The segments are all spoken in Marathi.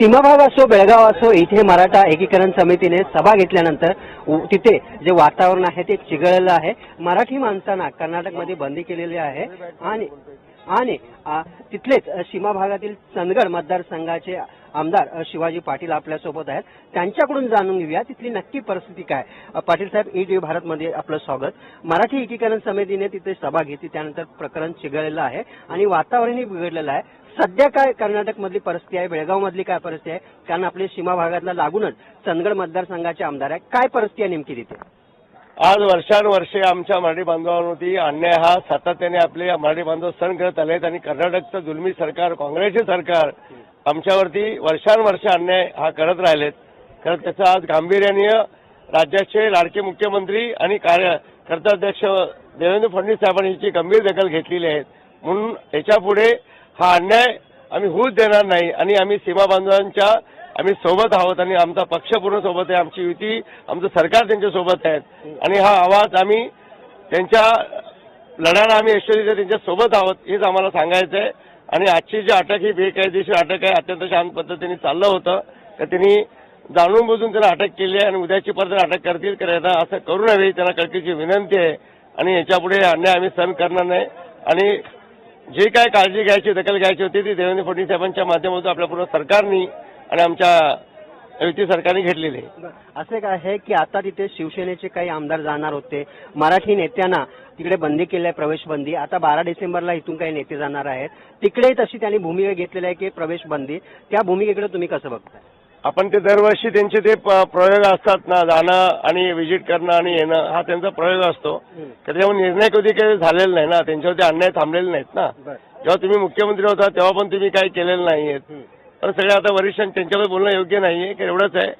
सीमाभाग असो बेळगाव असो इथे मराठा एकीकरण समितीने सभा घेतल्यानंतर तिथे जे वातावरण आहे ते चिघळलं आहे. मराठी माणसांना कर्नाटकमध्ये बंदी केलेली आहे. आणि आणि तिथलेच सीमा भागातील चंदगड मतदारसंघाचे आमदार शिवाजी पाटील आपल्यासोबत आहेत. त्यांच्याकडून जाणून घेऊया तिथली नक्की परिस्थिती काय. पाटील साहेब ई टी भारतमध्ये आपलं स्वागत. मराठी एकीकरण समितीने तिथे सभा घेतली त्यानंतर प्रकरण चिघळलेलं आहे आणि वातावरणही बिघडलेलं आहे. सध्या काय कर्नाटकमधली परिस्थिती आहे बेळगावमधली काय परिस्थिती आहे? कारण आपल्या सीमा भागातला लागूनच चंदगड मतदारसंघाचे आमदार आहे काय परिस्थिती आहे नेमकी तिथे? आज वर्षानुवर्षे आमच्या मराठी बांधवांवरती अन्याय हा सातत्याने आपले मराठी बांधव सण करत आले आहेत आणि कर्नाटकचं जुलमी सरकार काँग्रेसचे सरकार आमच्यावरती वर्षानुवर्ष अन्याय हा करत राहिलेत. कारण त्याचं आज गांभीर्याने राज्याचे लाडके मुख्यमंत्री आणि कार्य कर्ताध्यक्ष देवेंद्र फडणवीस साहेबांनी याची गंभीर दखल घेतलेली आहे म्हणून याच्यापुढे हा अन्याय आम्ही होऊच देणार नाही आणि आम्ही सीमा बांधवांच्या आम्ही सोबत आहोत आणि आमचा पक्ष पूर्ण सोबत आहे आमची युती आमचं सरकार त्यांच्यासोबत आहे. आणि हा आवाज आम्ही त्यांच्या लढ्याला आम्ही यशस्वीच्या त्यांच्यासोबत आहोत हेच आम्हाला सांगायचं आहे. आणि आजची जी अटक ही बेकायदेशीर अटक आहे अत्यंत शांत पद्धतीने चाललं होतं तर त्यांनी जाणून बुजून त्यांना अटक केली आहे आणि उद्याची परत अटक करतील तर यांना असं करू नये त्यांना कळकीची विनंती आहे. आणि याच्यापुढे अन्याय आम्ही सहन करणार नाही. आणि जे काय काळजी घ्यायची दखल घ्यायची होती ती देवेंद्र फडणवीस साहेबांच्या माध्यमातून आपल्या पूर्ण सरकारनी आणि आमच्या युती सरकारने घेतलेली. आहे असे काय आहे की आता तिथे शिवसेनेचे काही आमदार जाणार होते. मराठी नेत्यांना तिकडे बंदी केली आहे प्रवेश बंदी. आता बारा डिसेंबरला इथून काही नेते जाणार आहेत. तिकडे तशी त्यांनी भूमिका घेतलेली आहे की प्रवेश बंदी. त्या भूमिकेकडे तुम्ही कसं बघताय? आपण ते दरवर्षी त्यांचे ते प्रयोग असतात ना जाणं आणि व्हिजिट करणं आणि येणं हा त्यांचा प्रयोग असतो. तर त्यामुळे निर्णय कधी काही झालेला नाही ना त्यांच्यावरती अन्याय थांबलेले नाहीत ना. जेव्हा तुम्ही मुख्यमंत्री होता तेव्हा पण तुम्ही काही केलेलं नाहीयेत. पण सगळे आता वरिष्ठ त्यांच्यावर बोलणं योग्य नाहीये की एवढंच आहे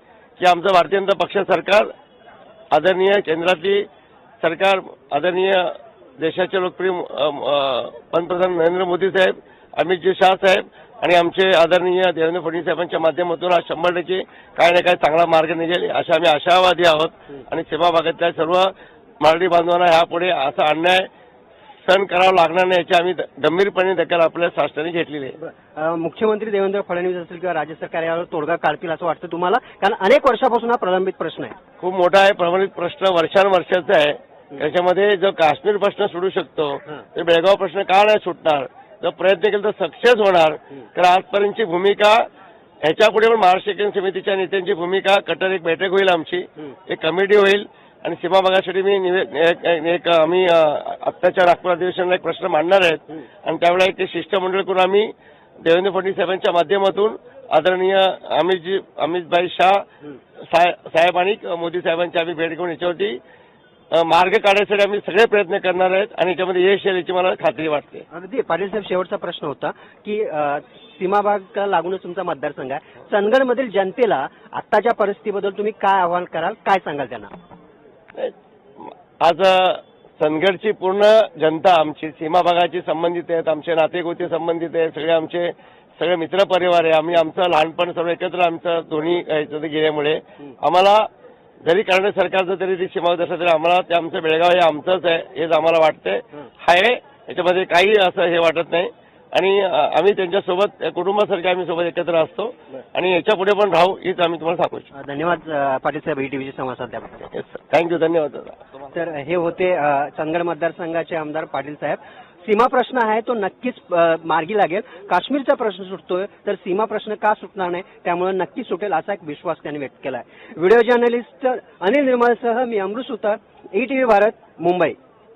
की आमचं भारतीय जनता पक्ष सरकार आदरणीय केंद्रातली सरकार आदरणीय देशाचे लोकप्रिय पंतप्रधान नरेंद्र मोदी साहेब अमितजी शाह साहेब आणि आमचे आदरणीय देवेंद्र फडणवीस साहेबांच्या माध्यमातून आज शंभर टक्के काही ना काही चांगला मार्ग निघेल अशा आम्ही आशावादी आहोत. आणि सीमा भागातल्या सर्व मराठी बांधवांना ह्यापुढे असा अन्याय सहन करावा लागणार नाही याची आम्ही गंभीरपणे दखल आपल्या शासनाने घेतलेली आहे. मुख्यमंत्री देवेंद्र फडणवीस असतील किंवा राज्य सरकार यावर तोडगा काढतील असं वाटतं तुम्हाला? कारण अनेक वर्षापासून हा प्रलंबित प्रश्न आहे. खूप मोठा आहे प्रमाणित प्रश्न वर्षानुवर्षाचा आहे. त्याच्यामध्ये जो काश्मीर प्रश्न सुटू शकतो तर बेळगाव प्रश्न का नाही सुटणार? जर प्रयत्न केला तर सक्सेस होणार. तर आजपर्यंतची भूमिका ह्याच्यापुढे पण महाराष्ट्र समितीच्या नेत्यांची भूमिका कटर एक बैठक होईल आमची. एक कमिटी होईल. आणि सीमा भागासाठी मी एक- आम्ही आत्ताच्या नागपूर अधिवेशनाला एक प्रश्न मांडणार आहेत. आणि त्यावेळेला ते शिष्टमंडळ करून आम्ही देवेंद्र फडणवीस साहेबांच्या माध्यमातून आदरणीय अमितजी अमितभाई शाह साहेब आणि मोदी साहेबांची आम्ही भेट घेऊन याच्यावरती मार्ग काढण्यासाठी आम्ही सगळे प्रयत्न करणार आहेत आणि याच्यामध्ये यश येईल याची मला खात्री वाटते. अगदी. पाटील साहेब शेवटचा प्रश्न होता की अ, सीमाभाग लागूनच तुमचा मतदारसंघ आहे? चंदगडमधील जनतेला आत्ताच्या परिस्थितीबद्दल तुम्ही काय आव्हान कराल? काय सांगाल त्यांना? आज सनगडची चंदगडची पूर्ण जनता आमची सीमा भागाची संबंधित आहेत आमचे नातेगोते संबंधित आहेत सगळे आमचे सगळे मित्र परिवार आहे. आम्ही आमचं लहानपण सर्व एकत्र आमचं दोन्ही गेल्यामुळे आम्हाला जरी कर्नाटक सरकारचं तरी ती सीमा असलं तरी आम्हाला ते आमचं बेळगाव हे आमचंच आहे हेच आम्हाला वाटतंय. आहे याच्यामध्ये काही असं हे वाटत नाही. आणि आम्ही त्यांच्यासोबत कुटुंबासारखे आम्ही सोबत एकत्र असतो. आणि याच्यापुढे पण राहू हीच आम्ही तुम्हाला सांगू इच्छितो. धन्यवाद पाटील साहेब ईटीव्हीची संवाद साधल्याबद्दल. थँक्यू धन्यवाद तर हे होते चंदगड मतदारसंघाचे आमदार पाटील साहेब. सीमा प्रश्न आहे तो नक्कीच मार्गी लागेल. काश्मीरचा प्रश्न सुटतोय तर सीमा प्रश्न का सुटणार नाही त्यामुळे नक्की सुटेल असा एक विश्वास त्यांनी व्यक्त केला आहे व्हिडिओ जर्नलिस्ट अनिल निर्मलसह मी अमृत सुतार ईटीव्ही भारत मुंबई.